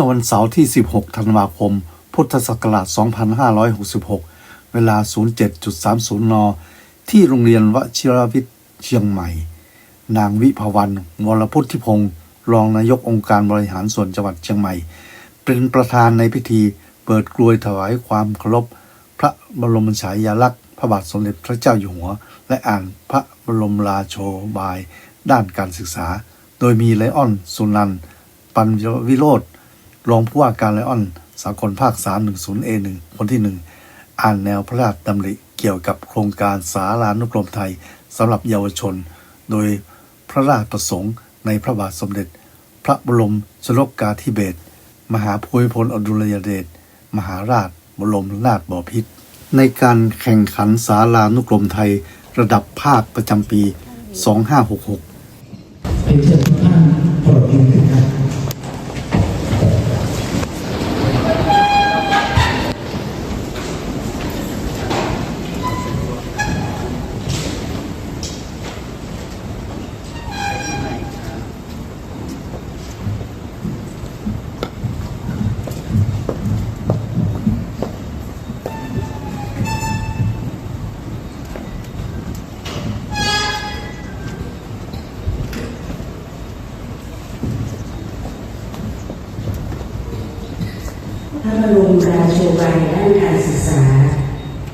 มื่อวันเสาร์ที่ 16 ธันวาคม พุทธศักราช 2566 เวลา 07.30 น ที่โรงเรียนวชิรวิทย์เชียงใหม่ นางวิภาวัน วรพุทธิพงศ์รองนายกองค์การบริหารส่วนจังหวัดเชียงใหม่ เป็นประธานในพิธีเปิดกลวยถวายความเคารพพระบรมฉายาลักษณ์พระบาทสมเด็จพระเจ้าอยู่หัว และอ่านพระบรมราโชบาย ด้านการศึกษา โดยมีไลออน สุนันท์ปัญญวิโรธ รองผู้ว่าการไลออนสากลภาค 310A1 คนที่ 1 อ่านแนวพระราชดำริเกี่ยวกับโครงการสารานุกรมไทยสำหรับเยาวชน โดยพระราชประสงค์ในพระบาทสมเด็จ พระบรมชนกกาธิเบศรมหาภูมิพลอดุลยเดชมหาราชบรมนาถบพิตรในการแข่งขันสารานุกรมไทยระดับภาคประจำปี 2566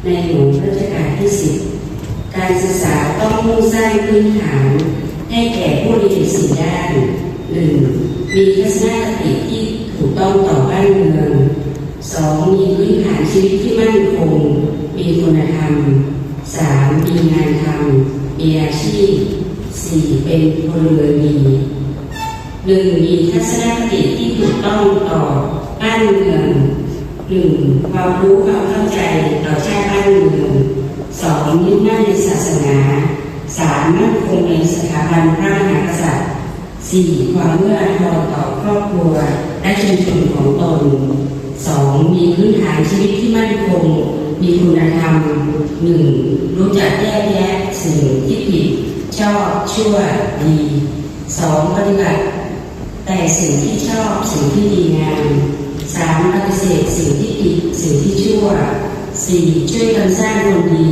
ในหลวงรัชกาลที่สิบการศึกษาต้องมุ่งสร้างพื้นฐาน ให้แก่ผู้เรียนสี่ด้านหนึ่งมีทัศนคติที่ถูกต้องต่อบ้านเมืองสองมีพื้นฐานชีวิตที่มั่นคง มีคุณธรรมสามมีงานทำมีอาชีพสี่เป็นพลเมืองดีหนึ่งมีทัศนคติที่ถูกต้องต่อบ้านเมือง หนึ่งความรู้ความเข้าใจต่อชาติบ้านเมืองสองยึดมั่นในศาสนาสามมั่นคงในสถาบันพระมหากษัตริย์สี่ความเมื่ออาทรต่อครอบครัวและชุมชนของตนสองมีพื้นฐานชีวิตที่มั่นคง มีคุณธรรมหนึ่งรู้จักแยกแยะสิ่งที่ผิดชอบชั่วดีสองปฏิบัติแต่สิ่งที่ชอบสิ่งที่ดีงาม สามปฏิเสธสิ่งที่ผิดสิ่งที่ชั่วสี่ช่วยกันสร้างคนดี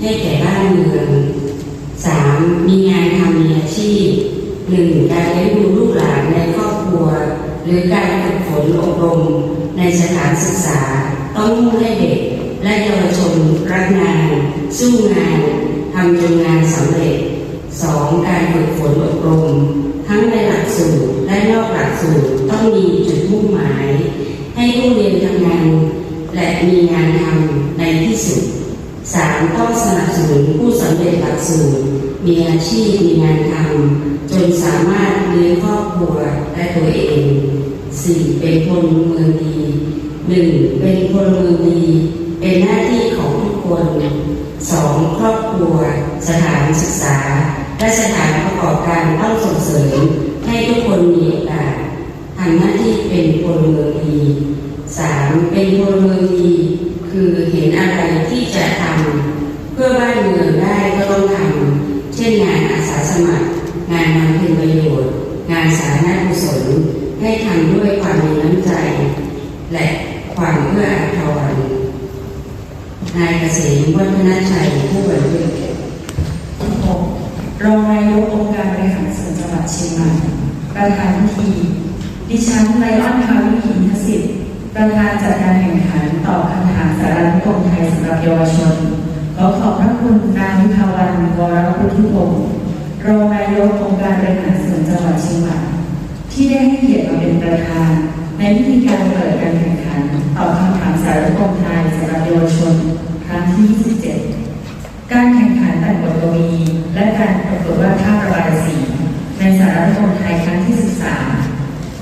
ให้แก่บ้านเมืองสามมีงานทำมีอาชีพหนึ่งการเลี้ยงดูลูกหลานในครอบครัว หรือการฝึกฝนอบรมในสถานศึกษา ต้องมุ่งให้เด็ก และเยาวชนรักงาน สู้งานทำจนงานสำเร็จสองการฝึกฝนอบรม ทั้งในหลักสูตรและนอกหลักสูตร ต้องมีจุดมุ่งหมาย ให้ผู้เรียนทำงาน และมีงานทำในที่สุดสามต้องสนับสนุนผู้สำเร็จหลักสูตรมีอาชีพมีงานทำจนสามารถเลี้ยงครอบครัวและตัวเองสี่เป็นพลเมืองดีหนึ่งเป็นพลเมืองดี เป็นหน้าที่ของทุกคนสองครอบครัว สถานศึกษา และสถานประกอบการต้องส่งเสริมให้ทุกคนมีโอกาส ทำหน้าที่เป็นพลเมืองดีสามเป็นพลเมืองดีคือเห็นอะไรที่จะทำเพื่อบ้านเมืองได้ก็ต้องทำเช่นงานอาสาสมัคร งานนำเพ็ญประโยชน์ งานสาธารณกุศลให้ทำด้วยความมีน้ำใจ และความเพื่ออาทรนายเกษมวัฒนชัยผู้บริหารรองนายกองค์การบริหารส่วนจังหวัดเชียงใหม่ประธานพิธี ดิฉันไลออนคาวิหินทศิษย์ประธานจัดการแข่งขันตอบคำถามสารานุกรมไทยสำหรับเยาวชน ขอขอบพระคุณนางวิภาวันวรพุทธิพงศ์รองนายกองค์การบริหารส่วนจังหวัดเชียงใหม่ที่ได้ให้เกียรติมาเป็นประธาน ในพิธีการเปิดการแข่งขันตอบคำถามสารานุกรมไทยสำหรับเยาวชน ครั้งที่ 27 การแข่งขันแต่งบทกวีและการประกวดวาดภาพระบายสีในสารคมไทยครั้งที่ 13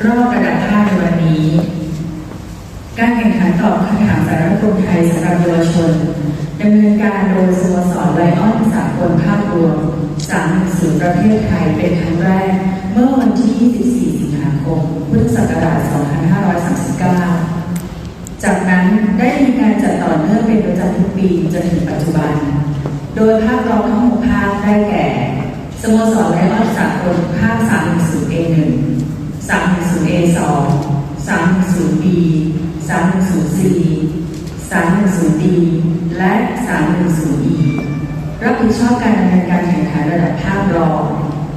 รอบระดับภาคในวันนี้ การแข่งขันตอบคำถามสารคมไทยสำหรับเยาวชนดำเนินการโดยสโมสรไลออนสากลภาพรวมสามศูนย์ประเทศไทยเป็นครั้งแรก เมื่อวันที่ 24 สิงหาคม พุทธศักราช 2539 จากนั้นได้มีการจัดต่อเนื่องเป็นประจำทุกปีจนถึงปัจจุบัน โดยภาครองทั้งหกภาคได้แก่ สโมสรไลออนสากลภาค 310 A 2 310 B 310C 310D และ 310E รับผิดชอบการดำเนินการแข่งขันระดับภาครอง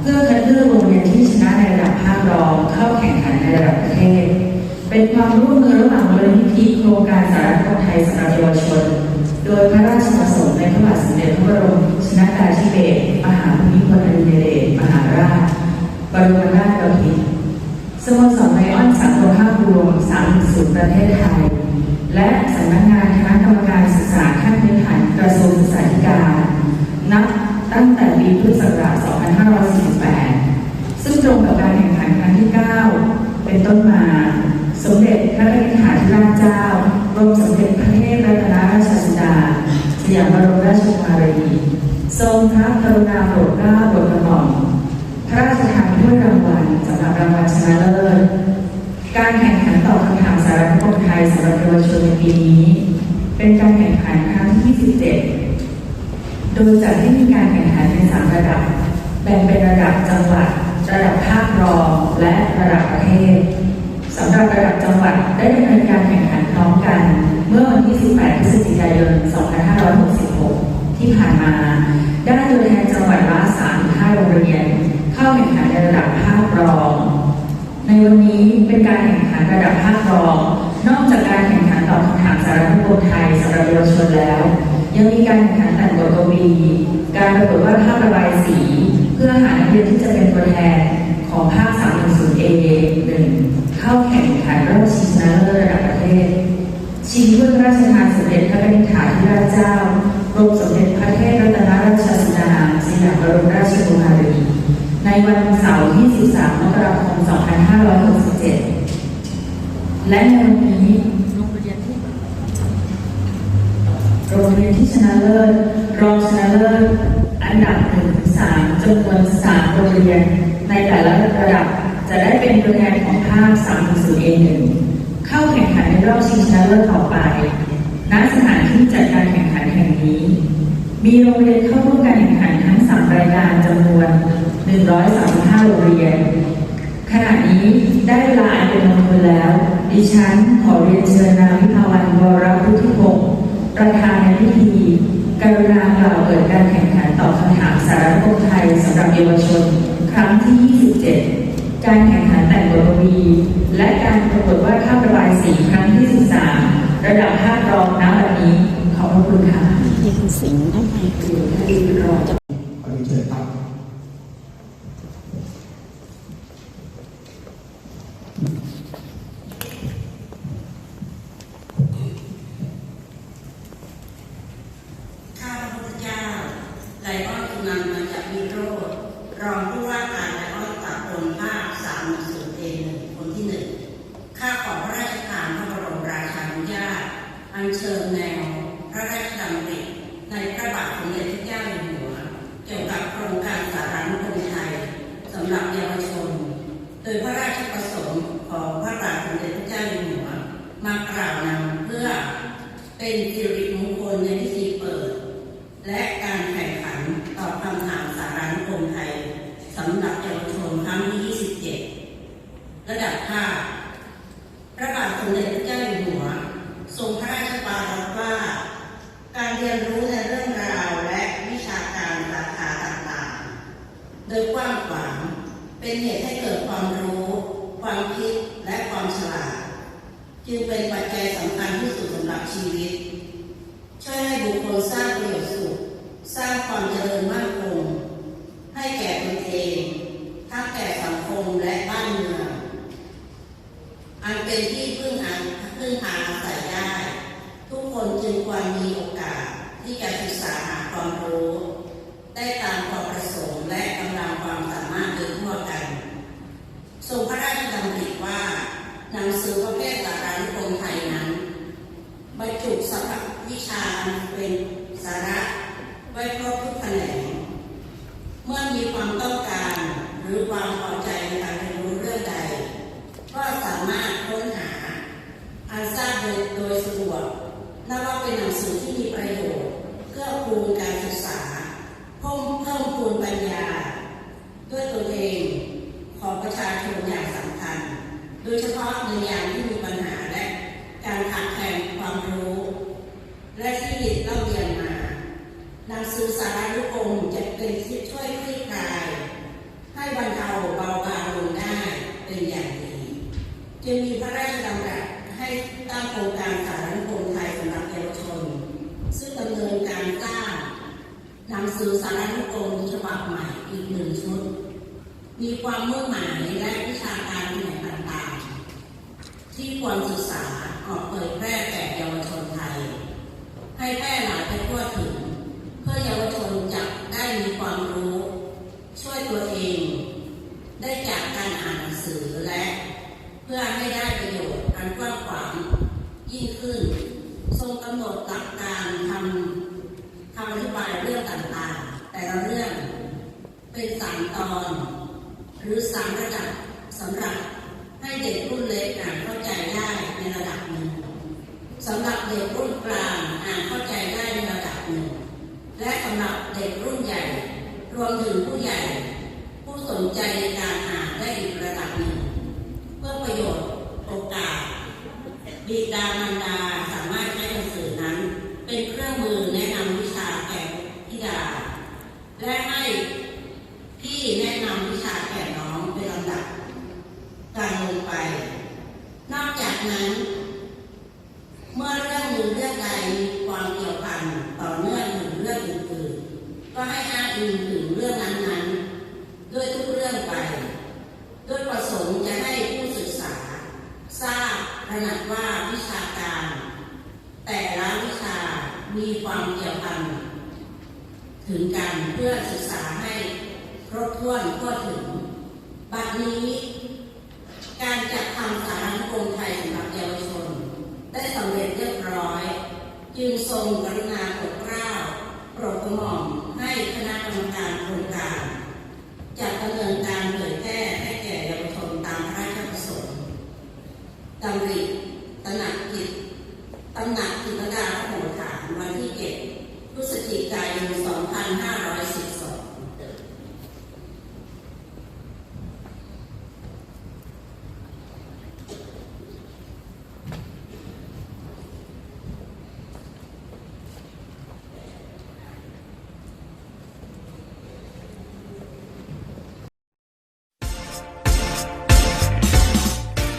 เพื่อคัดเลือกโรงเรียนที่ชนะในระดับภาครองเข้าแข่งขันในระดับประเทศ เป็นความร่วมมือระหว่างมูลนิธิโครงการสารคมไทยสำหรับเยาวชน โดยพระราชประสงค์ในพระบาทสมเด็จพระบรมชนกาธิเบศรมหาภูมิพลอดุลยเดชมหาราชบรมราชบพิตร สโมสรไลออนสังคมภาพรวม30ประเทศไทย และสำนักงานคณะกรรมการศึกษาขั้นพื้นฐานกระทรวงศึกษาธิการ นับตั้งแต่ปีพุทธศักราช 2548 ซึ่งตรงกับการแข่งขันครั้งที่ 9 เป็นต้นมา สมเด็จพระนิธิาธิราชเจ้ากรมสมเด็จพระเทพรัตนราชสุดาสยามบรมราชกุมารีทรงพระกรุณาโปรดเกล้าโปรด ปีนี้ เป็นการแข่งขันครั้งที่ 27 โดยจัดให้มีการแข่งขันในสามระดับ แบ่งเป็นระดับจังหวัด ระดับภาครองและระดับประเทศสำหรับระดับจังหวัดได้ดำเนินการแข่งขันพร้อมกัน เมื่อวันที่ 18 พฤศจิกายน 2566 ที่ผ่านมา ได้ตัวแทนจังหวัดละ35โรงเรียน เข้าแข่งขันในระดับภาครอง ในวันนี้เป็นการแข่งขันระดับภาครอง นอกจากการแข่งขันตอบคำถามสารคดีไทยสำหรับเยาวชนแล้ว ยังมีการแข่งขันแต่งบทกวี การประกวดวาดภาพระบายสี เพื่อหานักเรียนที่จะเป็นตัวแทนของภาค 310A 1เข้าแข่งขันรอบชิงชนะเลิศระดับประเทศ ชิงถ้วยพระราชทานสมเด็จพระนิธิาธิราชเจ้ากรมสมเด็จพระเทพรัตนราชสุดาสยามบรมราชกุมารีในวันเสาร์ที่ 13 มกราคม 2567 และในวันนี้โรงเรียนที่โรงเรียนที่ชนะเลิศรองชนะเลิศอันดับ1ถึง3จำนวน3โรงเรียน ในแต่ละระดับจะได้เป็นตัวแทนของภาค3ถึง0 A1 เองเข้าแข่งขันในรอบชิงชนะเลิศต่อไปณสถานที่จัดการแข่งขันแห่งนี้ มีโรงเรียนเข้าร่วมการแข่งขันทั้ง3รายการจำนวน 135 โรงเรียน ขณะนี้ได้เวลาอันเป็นมงคลแล้ว ดิฉันขอเรียนเชิญนางวิภาวันวรพุทธิพงศ์ประธานในพิธี กรุณากล่าวเปิดการแข่งขันตอบคำถามสารคดีไทยสำหรับเยาวชน ครั้งที่ 27 การแข่งขันแต่งบทกวีและการประกวดวาดภาพระบายสีครั้งที่ 13 ระดับภาครองณบัดนี้ขอบพระคุณค่ะยิงสิงทำไมคือท่านรอง ขอเรียนเชิญครับ ข้าพระพุทธเจ้าไลออนตุนันมาจากวิโรธรองผู้ว่าการไลออนตากลภาคสามศูนย์เอหนึ่งคนที่หนึ่งข้าขอพระราชทานพระบรมราชานุญาต อัญเชิญแนว พระราชดำริในพระบาทสมเด็จพระเจ้าอยู่หัว เกี่ยวกับโครงการสารานุกรมไทยสำหรับเยาวชน โดยพระราชประสงค์ของพระบาทสมเด็จพระเจ้าอยู่หัว มากล่าวนำเพื่อเป็นสิริมงคลในพิธีเปิด และการแข่งขันตอบคำถามสารานุกรมไทยสำหรับเยาวชนค รั้งที่ 27 ระดับภาคพระบาทสมเด็จพระเจ้าอยู่หัว ทรงพระราชปรารภว่า การเรียนรู้ในเรื่องราวและวิชาการสาขาต่างๆ โดยกว้างขวางเป็นเหตุให้เกิดความรู้ ความคิดและความฉลาด จึงเป็นปัจจัยสำคัญที่สุดสำหรับชีวิต ช่วยให้บุคคลสร้างประโยชน์สุขสร้างความเจริญมั่นคง ให้แก่ตนเองทั้งแก่สังคมและบ้านเมือง อัน เป็นที่พึ่งอาพึ่งพาอาศัยได้ ทุกคนจึงควรมีโอกาสที่จะศึกษาหาความรู้ ได้ตามความประสงค์และกำลังความสามารถโดยทั่วกันทรงพระราชดำริว่าหนังสือประเภทสารานุกรมไทยนั้นบรรจุสำหรับวิชาเป็นสาระไว้ครบทุกแขนงเมื่อมีความต้องการหรือความพอใจในการเรียนรู้เรื่องใด ก็สามารถค้นหาอัน ทราบโดยโดยสะดวกนับว่าเป็นหนังสือที่มีประโยชน์ เพื่อคูณการศึกษาเพิ่มเพิ่มพูนปัญญา ด้วยตนเองของประชาชนอย่างสำคัญ โดยเฉพาะในยามที่มีปัญหาและการขาดแคลนความรู้ และที่เล่าเรียนมาหนังสือสารานุกรมจะเป็นที่ช่วยคลี่คลาย ให้บรรเทาเบาบางลงได้เป็นอย่างดีจึงมีพระราชดำรัสให้ตั้งโครงการสารานุกรมไทยสำหรับเยาวชน ซึ่งดำเนินการสร้างหนังสือสารานุกรมฉบับใหม่ อีกหนึ่งชุด มีความมุ่งหมายและวิชาการแผนต่างๆ ที่ควรศึกษาออกเผยแพร่แก่เยาวชนไทย ให้แพร่หลายไปทั่วถึง เพื่อเยาวชนจะได้มีความรู้ ช่วยตัวเอง ได้จากการอ่านหนังสือและ เพื่อให้ได้ประโยชน์อันกว้างขวางยิ่งขึ้น ทรงกำหนดหลักการทำคำอธิบายเรื่องต่างๆ แต่ละเรื่อง เป็นสามตอน หรือสามระดับสำหรับให้เด็กรุ่นเล็กอ่านเข้าใจได้ในระดับหนึ่งสำหรับเด็กรุ่นกลางอ่านเข้าใจได้ในระดับหนึ่งและสำหรับเด็กรุ่นใหญ่ รวมถึงผู้ใหญ่ ผู้สนใจในการอ่านได้อีกระดับหนึ่งเพื่อประโยชน์โอกาส บิดามารดาสามารถใช้หนังสือนั้น เป็นเครื่องมือแนะนำวิชาแก่ธิดา และให้พี่แนะนำวิชาแก่น้องเป็นลำดับการลงไป นอกจากนั้น เมื่อเรื่องหนึ่งเรื่องใดมีความเกี่ยวพันต่อเนื่องถึงเรื่องอื่นๆ ก็ให้อ้างอิงถึงเรื่องนั้นๆ ด้วยทุกเรื่องไป ด้วยประสงค์จะให้ผู้ศึกษา ทราบถนัดว่าวิชาการ แต่ละวิชา มีความเกี่ยวพันถึงกันเพื่อศึกษาให้ครบถ้วนทั่วถึง บัดนี้ การจัดทำสารานุกรมไทยสำหรับเยาวชน ได้สำเร็จเรียบร้อย จึงทรงกรุณาโปรดเกล้าโปรดกระหม่อมให้คณะกรรมการโครงการจัดดำเนินการเผยแพร่ให้แก่เยาวชนตามพระราชประสงค์ดำริตระหนักจิตตำหนักจิตรดาพระโหฐานวันที่เจ็ดพฤศจิกายน 2512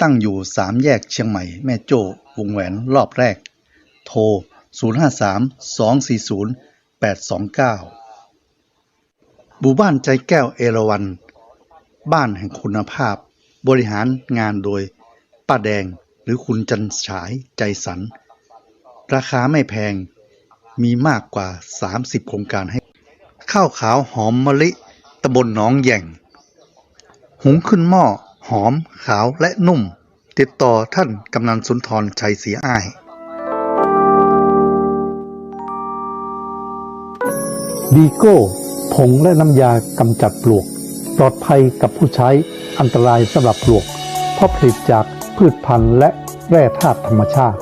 ตั้งอยู่สามแยกเชียงใหม่แม่โจ้วงแหวนรอบแรก โทร 053 240 829หมู่บ้านใจแก้วเอราวัน บ้านแห่งคุณภาพ บริหารงานโดยป้าแดงหรือคุณจันฉายใจสัน ราคาไม่แพงมีมากกว่า 30 โครงการให้ ข้าวขาวหอมมะลิตำบลหนองแย่ง หุงขึ้นหม้อ หอมขาวและนุ่ม ติดต่อท่านกำนันสุนทรชัยเสียอ้ายดีโก้ผงและน้ำยากำจัดปลวก ปลอดภัยกับผู้ใช้อันตรายสำหรับปลวก เพราะผลิตจากพืชพันธุ์และแร่ธาตุธรรมชาติ